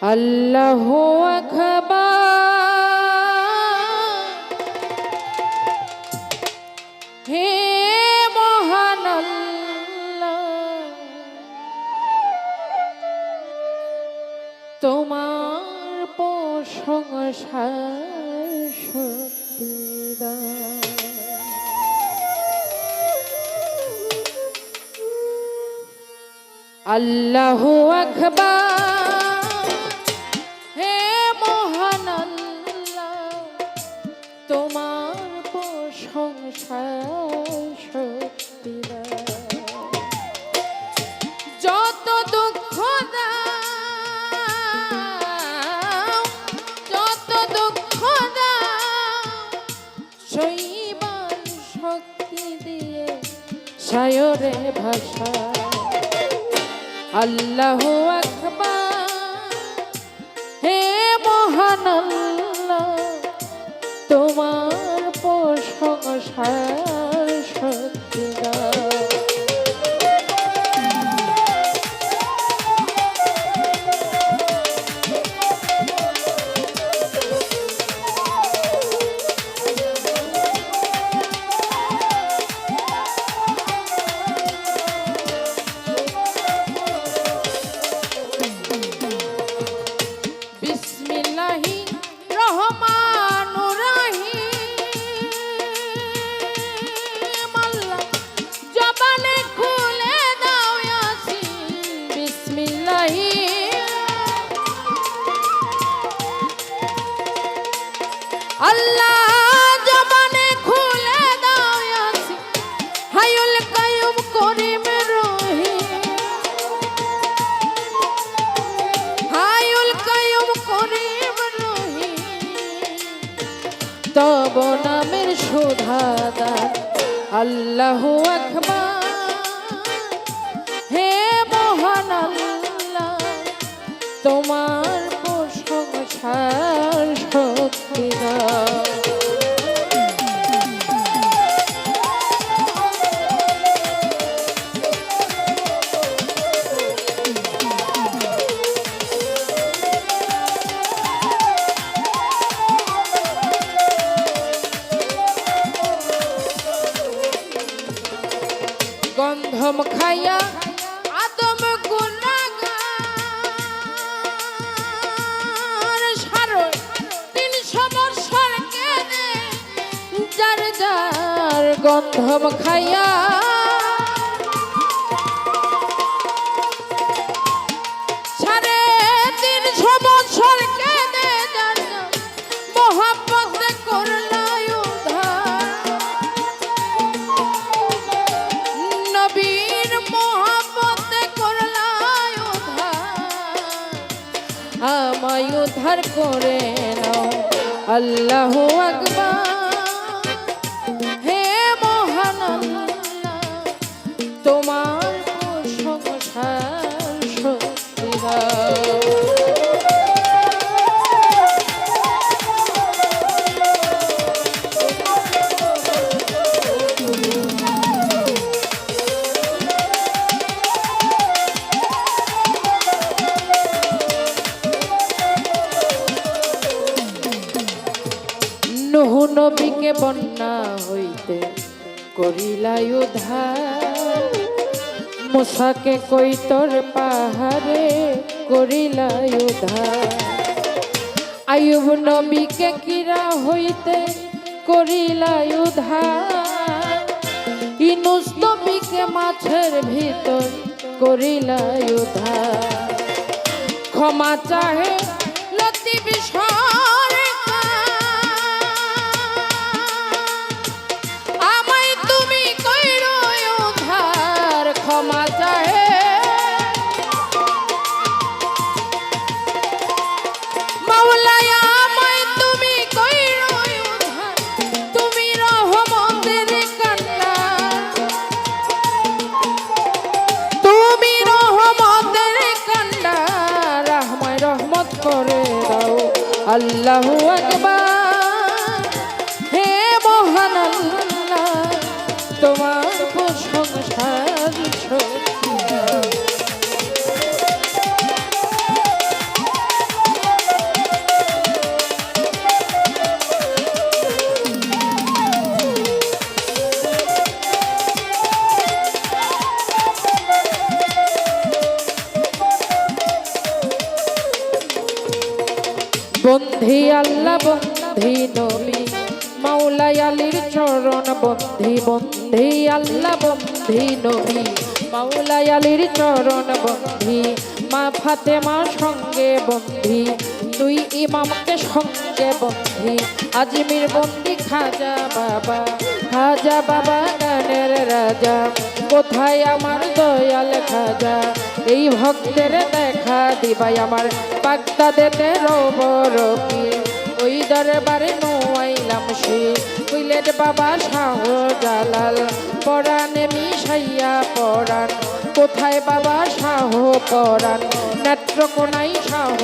আল্লাহ হে মহান তোমার প্রশংসা শক্তি দান। আল্লাহ আকবার সায়রে ভাষা। আল্লাহ আকবার। হে মহান আল্লাহ তোমার প্রশংসার শক্তি তব নামের শোধাদা আল্লাহ আকবার। হে মহান আল্লাহ তোমার প্রশংসার শক্তি গন্ধম খাইয়া আদম গুণাগার গন্ধম খাইয়া উদ্ধার করে নাও। আল্লাহ আকবার। নবীকে বন্যা হইতে করিলাই উদ্ধার। মুসাকে কৈতর পাহাড়ে করিলাই উদ্ধার। আয়ুব নবীকে কিরা হইতে করিলাই উদ্ধার। ইনুস নবীকে মাছের ভিতর করিলাই উদ্ধার। ক্ষমা চাহে আল্লাহু আকবার। বন্ধি আল্লাহ বন্ধি নবী। মাওলাই আলীর চরণ, বন্ধি বন্ধি আল্লাহ বন্ধি নবী। মাওলাই আলীর চরণ, বন্ধি। মা ফাতেমা সঙ্গে বন্ধি। দুই ইমামকে সঙ্গে বন্ধি। আজমির বন্দি খাজা বাবা খাজা বাবা, গানের রাজা। কোথায় আমার দয়াল খাজা এই ভক্তের দেখা দিবাই আমার। বাগদাদেতে রব রবি ওই দরবারে নোয়াইলাম সে। কুইলের বাবা শাহ জালাল পরাণে মিশাইয়া পরাণ। কোথায় বাবা শাহ পরাণ? নেত্রকোনাই শাহ